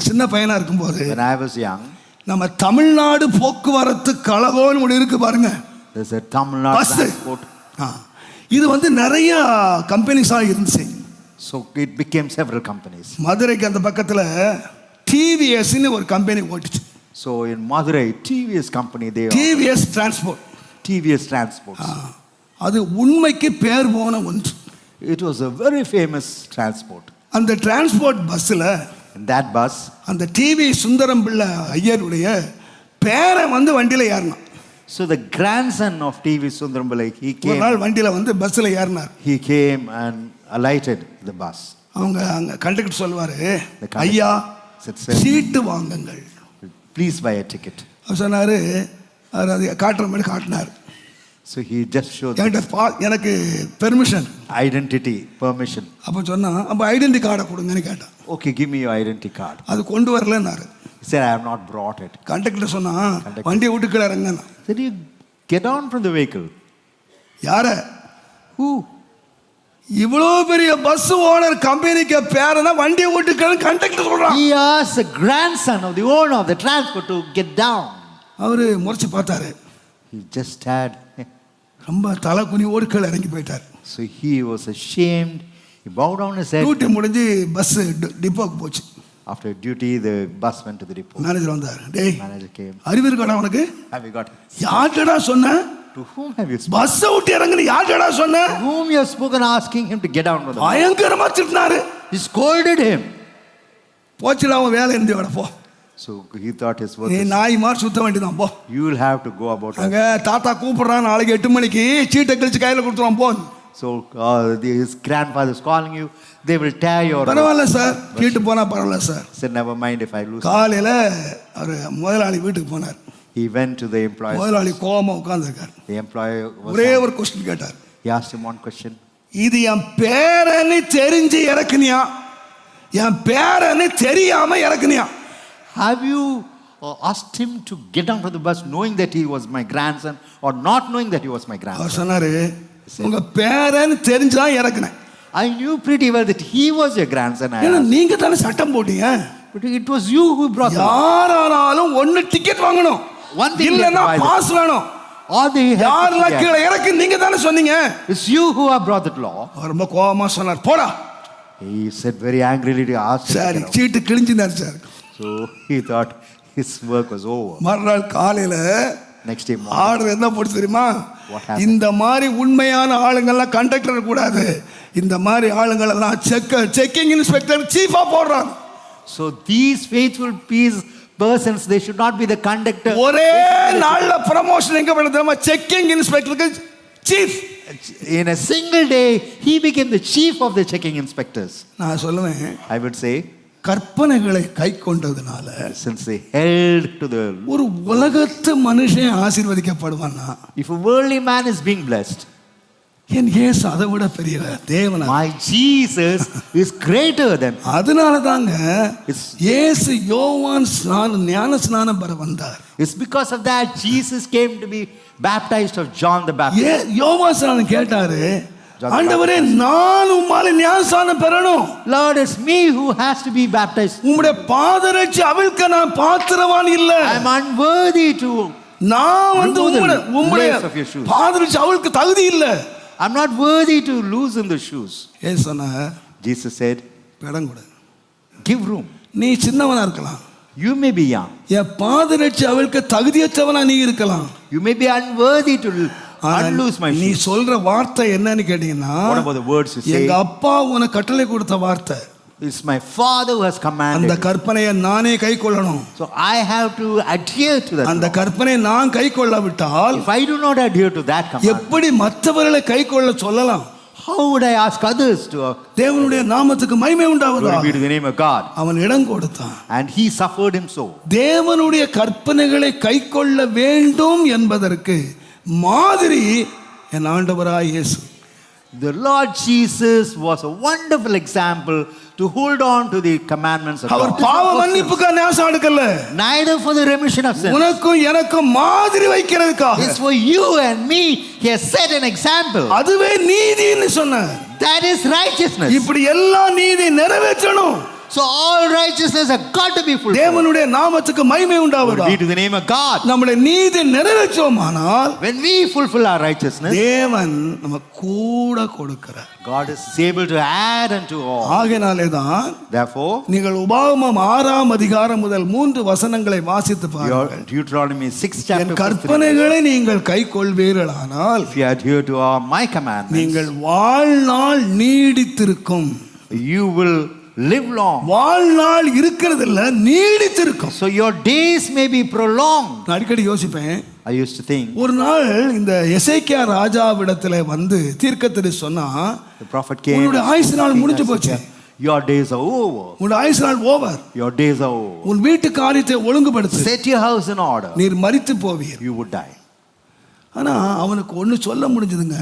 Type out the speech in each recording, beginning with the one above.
சின்ன பையனா இருக்கும்போது When I was young, நம்ம தமிழ்நாடு போக்குவரத்து கழகம்னு ஒன்று இருக்கு பாருங்க there's a Tamil Nadu Bus. transport. ஆ. இது வந்து நிறைய கம்பெனிஸாக இருந்துச்சு So it became several companies. மதுரைக்கு அந்த பக்கத்தில் டிவிஎஸ்ன்னு ஒரு கம்பெனி ஓட்டுச்சு So in Madurai, TVS company, they are TVS transport TVS Transports. அது உண்மைக்கு பேர் போன ஒன்று It was a very famous transport. அந்த டிரான்ஸ்போர்ட் பஸ்ஸில் In that bus, அந்த டிவி சுந்தரம் பிள்ளை ஐயருடைய பேரை வந்து வண்டியில் ஏறினான் so the grandson of TV Sundarambalai, he ஒரு came, நாள் வண்டியில் வந்து பஸ்ஸில் ஏறினார் he came and alighted the bus. அவங்க அங்கே கண்டக்டர் சொல்லுவார் conductor ஐயா said, "Sir." சீட்டு வாங்குங்கள் Please buy a ticket. அவர் சொன்னார் அவர் அது காட்டுற மாதிரி காட்டினார் So he just showed the என்கிட்ட எனக்கு பெர்மிஷன் identity, permission. அப்போ சொன்னான் அப்போ ஐடென்டி கார்டை கொடுங்கன்னு கேட்டான் Okay, give me your identity card. அது கொண்டு வரலன்னாரு said, I have not brought it. Conductor Conductor. வண்டியை விட்டு கீழே இறங்கண்ணா you get down from the vehicle. யார Who? இவ்வளோ பெரிய பஸ் ஓனர் கம்பெனிக்கு பேரனா வண்டியை விட்டு கீழே கண்டக்டர் சொல்றான் He asked the grandson of the owner of the transport to get down. அவரு முறைச்சு பார்த்தாரு He just had. ரொம்ப தலை குனிவோடு கீழே இறங்கி போயிட்டார் So he was ashamed. He bowed down his head. Duty முடிஞ்சு பஸ் டிப்போக்கு போச்சு After duty, the bus went to the depot. Manager வந்தார் டேய் Manager came. அறிவு இருக்காடா உனக்கு Have you got? யார்கிட்டடா சொன்ன whom have you spoken? பஸ்ஸை விட்டு இறங்குன்னு யார்கிட்டடா சொன்ன spoken asking him to get down from the bus? பயங்கரமா திட்டினாரு He scolded him. போச்சுடா அவன் வேலை இருந்து போ So he thought his work நீ நாய் மாதிரி சுத்த வேண்டியதான் போ go about it. அங்க தாத்தா கூப்பிடுறான் நாளைக்கு எட்டு மணிக்கு சீட்டை கழிச்சு கையில கொடுத்துருவான் போ uh, grandfather is calling you. They will tear your. பரவாயில்ல சார் சீட்டு போனா பரவாயில்ல sir mind if I lose. காலையில அவர் முதலாளி வீட்டுக்கு போனார் He went to the employer. முதலாளி கோவமா உட்கார்ந்துருக்கார் The employer was. ஒரே ஒரு கொஸ்டின் கேட்டார் He asked him one question. இது என் பேரன்னு தெரிஞ்சு இறக்குனியா என் பேரன்னு தெரியாம இறக்குனியா Have you uh, asked him to get down from the bus knowing that he was my grandson or not knowing that he was my grandson? அவர் சொன்னாரு உங்க பேரன்னு தெரிஞ்சுதான் இறக்குனேன் I knew pretty well that he was your grandson. I ஏன்னா. நீங்க தானே சட்டம் போட்டீங்க it was you who brought the யாரானாலும் ஒண்ணு டிக்கெட் வாங்கணும் buy பாஸ் வேணும் யாரெல்லாம் get- கீழே இறக்கு நீங்க தானே சொன்னீங்க It's you who have brought that law. அவர் ரொம்ப கோவமா சொன்னார் போடா He said very angrily to ask him to சரி. சீட்டு கிழிஞ்சுனார் sir So he thought his work was over. மறுநாள் காலையில Next day morning, ஆர்டர் என்ன போட்டு தெரியுமா? இந்த மாதிரி உண்மையான ஆளுங்கள்லாம் கண்டக்டர் கூடாது இந்த மாதிரி ஆளுங்கள் எல்லாம் செக்க செக்கிங் இன்ஸ்பெக்டர் சீஃபா போடுறாங்க so these faithful peace persons, they should not be the conductor. ஒரே நாள்ல ப்ரமோஷன் எங்க பண்ண தெரியுமா checking இன்ஸ்பெக்டருக்கு chief In a single day, he became the chief of the checking inspectors. நான் சொல்லுவேன் I would say, கற்பனைகளை கை கொண்டதுனால since they held to the. ஒரு உலகத்து மனுஷன் If a worldly man is being blessed, என் இயேசு அதை விட பெரிய தேவனா my Jesus is greater than. அதனால தாங்க இயேசு யோவான் ஸ்நானம் ஞான ஸ்நானம் பெற வந்தார் It's because of that Jesus came to be baptized of John the Baptist. ஏ யோவான் ஸ்நானம் கேட்டாரு ஆண்டவரே நான் உம்மால ஞான ஸ்நானம் பெறணும் Lord, it's me who has to be baptized. உம்முடைய பாதரட்சி அவிழ்க்க நான் பாத்திரவான் இல்ல I'm unworthy to. நான் வந்து உம்முடைய உம்முடைய. பாதரட்சி அவளுக்கு தகுதி இல்ல I'm not worthy to loosen the shoes. ஏ சொன்ன Jesus said, இடம் கொடு Give room. நீ சின்னவனா இருக்கலாம் You may be young. என் பாதரட்சி அவளுக்கு தகுதியற்றவனா நீ இருக்கலாம் You may be unworthy to ஆனா unloose my நீ. சொல்ற வார்த்தை என்னன்னு கேட்டீங்கன்னா? எங்க அப்பா உனக்கு கட்டளை கொடுத்த வார்த்தை It's my Father who has அந்த. கற்பனையை நானே கை கொள்ளணும் So I have to adhere to that. அந்த. கற்பனையை நான் கை கொள்ளாவிட்டால் If I do not adhere to that command, எப்படி மற்றவர்களை கை கொள்ள சொல்லலாம் how would I ask others to uh, தேவனுடைய நாமத்துக்கு மகிமை உண்டாவதா be to the name of God? அவன் இடம் கொடுத்தான் And he suffered him so. தேவனுடைய கற்பனைகளை கை கொள்ள வேண்டும் என்பதற்கு மாதிரி என் ஆண்டவராய் இயேசு The Lord Jesus was a wonderful example to hold on to the commandments of அவர். பாவ மன்னிப்புக்கு நேசம் எடுக்கல Neither for the remission of sin. உனக்கும் எனக்கும் மாதிரி வைக்கிறதுக்காக It's for you and me. He has set an example. அதுவே நீதின்னு சொன்ன That is righteousness. இப்படி எல்லா நீதி நிறைவேற்றணும் So all righteousness have got to be fulfilled. தேவனுடைய நாமத்துக்கு மகிமை உண்டாவதா be to the name of God. நம்முடைய நீதி நிறைவேற்றோமானால் When we fulfill our righteousness, தேவன் நம்ம கூட கொடுக்கிறார் God is able to add unto all. ஆகையினாலே தான் Therefore, நீங்கள் உபாகமம் ஆறாம் அதிகாரம் முதல் மூன்று வசனங்களை வாசித்து பாருங்கள் Deuteronomy 6 என் chapter three, கற்பனைகளை நீங்கள் கை கொள்வீர்களானால் if you adhere to our, my commandments, நீங்கள் வாழ்நாள் நீடித்திருக்கும் you will live long. வாழ்நாள் இருக்கிறது இல்ல நீடித்திருக்கும் So your days may be prolonged. நான் அடிக்கடி யோசிப்பேன் I used to think ஒரு நாள் இந்த எசேக்கியா ராஜாவிடத்துல வந்து தீர்க்கத்தரி சொன்னா the prophet came. உன்னுடைய ஆயுசு நாள் முடிஞ்சு போச்சு Your days are over. உன்னுடைய ஆயுசு நாள் over Your days are over. உன் வீட்டு காரியத்தை ஒழுங்குபடுத்து Set your house in order. நீர் மரித்து போவீர் You would die. ஆனா அவனுக்கு ஒண்ணு சொல்ல முடிஞ்சதுங்க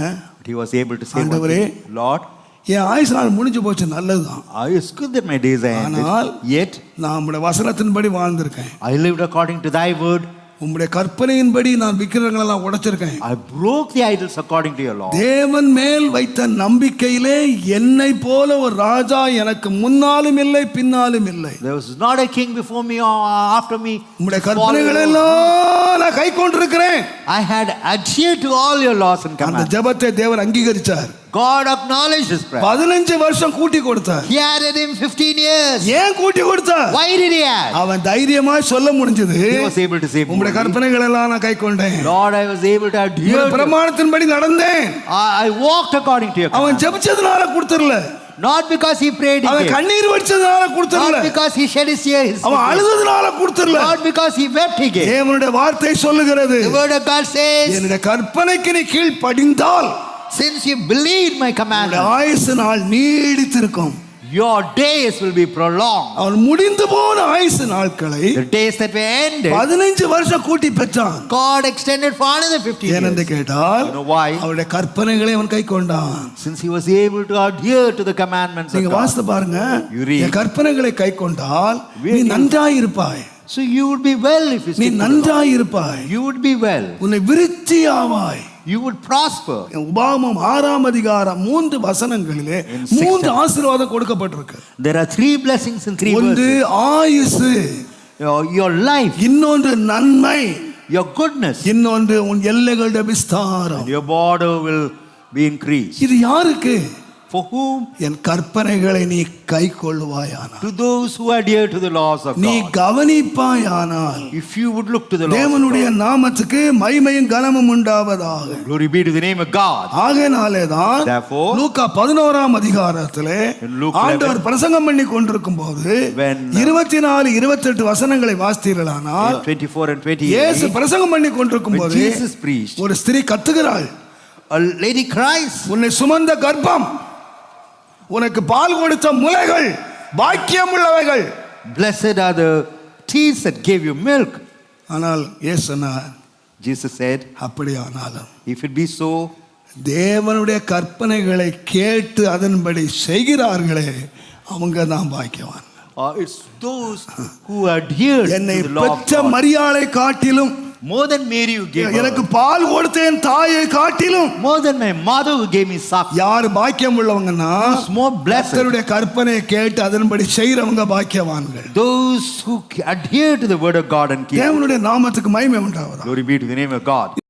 he was able to say, ஆண்டவரே, Lord, என் ஆயுசு நாள் முடிஞ்சு போச்சு நல்லதுதான் I it's good that my days are ended. ஆனால் Yet நான் உம்முடைய வசனத்தின்படி வாழ்ந்திருக்கேன் I lived according to thy word. உம்முடைய கற்பனையின்படி நான் விக்கிரங்களெல்லாம் உடைச்சிருக்கேன் I broke the idols according to your law. தேவன் மேல் வைத்த நம்பிக்கையிலே என்னை போல ஒரு ராஜா எனக்கு முன்னாலும் இல்லை பின்னாலும் இல்லை There was not a king before me or after me. உம்முடைய கற்பனைகள் எல்லாம் நான் கை கொண்டிருக்கிறேன் I had adhered to all your laws and அந்த commandments. ஜெபத்தை தேவன் அங்கீகரிச்சார் God acknowledged his prayer. பதினஞ்சு வருஷம் கூட்டி கொடுத்தார் He added him 15 years. ஏன் கூட்டி கொடுத்தார் Why did he add? அவன் தைரியமா சொல்ல முடிஞ்சது He was able to say, உம்முடைய கற்பனைகள் எல்லாம் நான் கை கொண்டேன் Lord, I was able to adhere to பிரமாணத்தின்படி நடந்தேன் I, walked according to your அவன் commandments. ஜெபிச்சதுனால கொடுத்துடல Not because he prayed he அவன். கண்ணீர் வடிச்சதுனால கொடுத்துடல Not because he shed his tears. அவன் அழுததுனால கொடுத்துடல Not because he wept he gave. தேவனுடைய வார்த்தை சொல்லுகிறது The word of God says, என்னுடைய கற்பனைக்கு நீ கீழ் படிந்தால் since you believed my commandments, ஆயுசு நாள் நீடித்திருக்கும் your days will be prolonged. அவன் முடிந்து போன ஆயுசு நாட்களை The days that were ended, பதினைஞ்சு வருஷம் கூட்டி பெற்றான் God extended for another 15 ஏனென்று years. கேட்டால் You know why? அவருடைய கற்பனைகளை அவன் கை கொண்டான் Since he was able to adhere to the commandments of நீங்க God. வாசித்து பாருங்க. என் கற்பனைகளை கை கொண்டால் நீ? நன்றாய் இருப்பாய் So you would be well if you நீ. நன்றாய் இருப்பாய் You would be well. உன்னை விருத்தி ஆவாய் You would prosper. உபாமம் ஆறாம் அதிகாரம் மூன்று வசனங்களிலே மூன்று ஆசீர்வாதம் கொடுக்கப்பட்டிருக்கு There are three blessings in three ஒன்று. ஆயுசு Your, your life, இன்னொன்று நன்மை your goodness, இன்னொன்று உன் எல்லைகளுடைய விஸ்தாரம் your border will be increased. இது யாருக்கு For whom? என் கற்பனைகளை நீ கை கொள்ளுவாயானால் To those who adhere to the laws of நீ God. கவனிப்பாயானால் If you would look to the laws தேவனுடைய. நாமத்துக்கு மகிமையும் கனமும் உண்டாவதாக Glory be to the name of God. ஆகையினாலே தான் Therefore, லூக்கா பதினோராம் அதிகாரத்திலே In Luke ஆண்டவர் 11, பிரசங்கம் பண்ணி கொண்டிருக்கும் போது when, uh, இருபத்தி நாலு இருபத்தெட்டு வசனங்களை வாசித்தீர்களானால் 24 and இயேசு 28, பிரசங்கம் பண்ணி கொண்டிருக்கும் போது ஒரு ஸ்திரீ கத்துகிறாள் a lady cries, உன்னை சுமந்த கர்ப்பம் உனக்கு பால் கொடுத்த முலைகள் பாக்கியம் உள்ளவைகள் Blessed are the teeth that gave you milk. ஆனால் சொன்னார் Jesus said, அப்படியானாலும் If it be so, தேவனுடைய கற்பனைகளை கேட்டு அதன்படி செய்கிறார்களே அவங்க தான் பாக்கியவான் it's those who adhere என்னை பெற்ற. மரியாளை காட்டிலும் More than Mary who gave எனக்கு பால் கொடுத்த என் தாயை காட்டிலும் more than my mother who gave me suck, யார் பாக்கியம் உள்ளவங்கன்னா more blessed, கர்த்தருடைய கற்பனையை கேட்டு அதன்படி செய்யறவங்க பாக்கியவான்கள் those who adhere to the word of God and keep. தேவனுடைய நாமத்துக்கு மகிமை உண்டாவதா Glory be to the name of God.